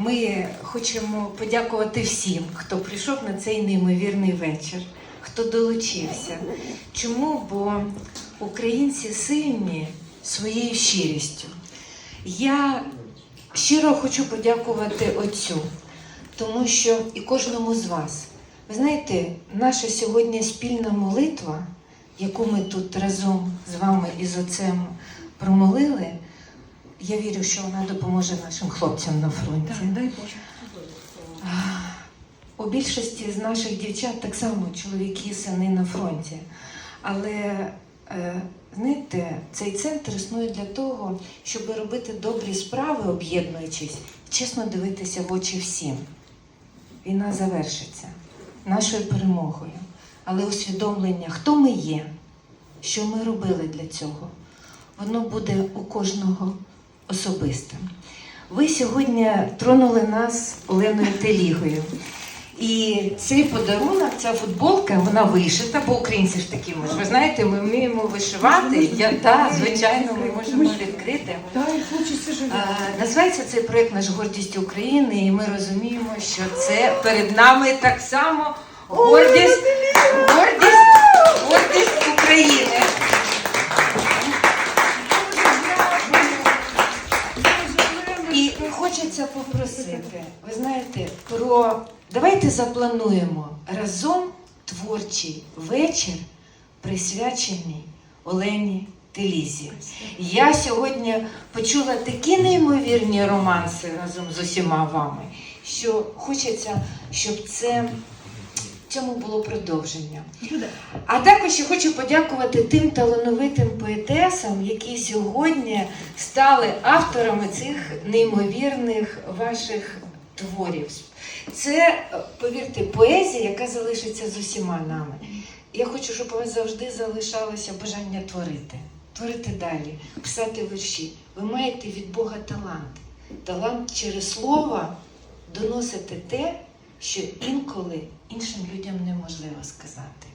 Ми хочемо подякувати всім, хто прийшов на цей неймовірний вечір, хто долучився. Чому? Бо українці сильні своєю щирістю. Я щиро хочу подякувати Отцю, тому що і кожному з вас. Ви знаєте, наша сьогодні спільна молитва, яку ми тут разом з вами і з отцем промолили, я вірю, що вона допоможе нашим хлопцям на фронті. дай Боже. У більшості з наших дівчат так само чоловіки, сини на фронті. Але е, знаєте, цей центр існує для того, щоб робити добрі справи, об'єднуючись, чесно дивитися в очі всім. Війна завершиться нашою перемогою. Але усвідомлення, хто ми є, що ми робили для цього, воно буде у кожного особистим. Ви сьогодні тронули нас Оленою Телігою. І цей подарунок, ця футболка, вона вишита, бо українці ж такі ми ж. Ви знаєте, ми вміємо вишивати. Я, так, звичайно, ми можемо відкрити. А, Називається цей проект Наш гордість України, і ми розуміємо, що це перед нами так само гордість, гордість України. І хочеться попросити, ви знаєте, про давайте заплануємо разом творчий вечір, присвячений Олені Телізі. Я сьогодні почула такі неймовірні романси разом з усіма вами, що хочеться, щоб це цьому було продовження. А також я хочу подякувати тим талановитим поетесам, які сьогодні стали авторами цих неймовірних ваших творів. Це, е, повірте, поезія, яка залишиться з усіма нами. Я хочу, щоб у вас завжди залишалося бажання творити, творити далі, писати вірші. Ви маєте від Бога талант. Талант через слово доносити те, що інколи іншим людям неможливо сказати.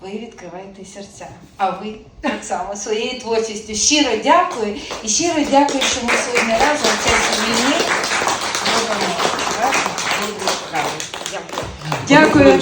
Ви відкриваєте серця, а ви так само своєю творчістю. Щиро дякую і щиро дякую, що ми сьогодні разом в цей сімейний робимо разом добру справу. Дякую. Дякую.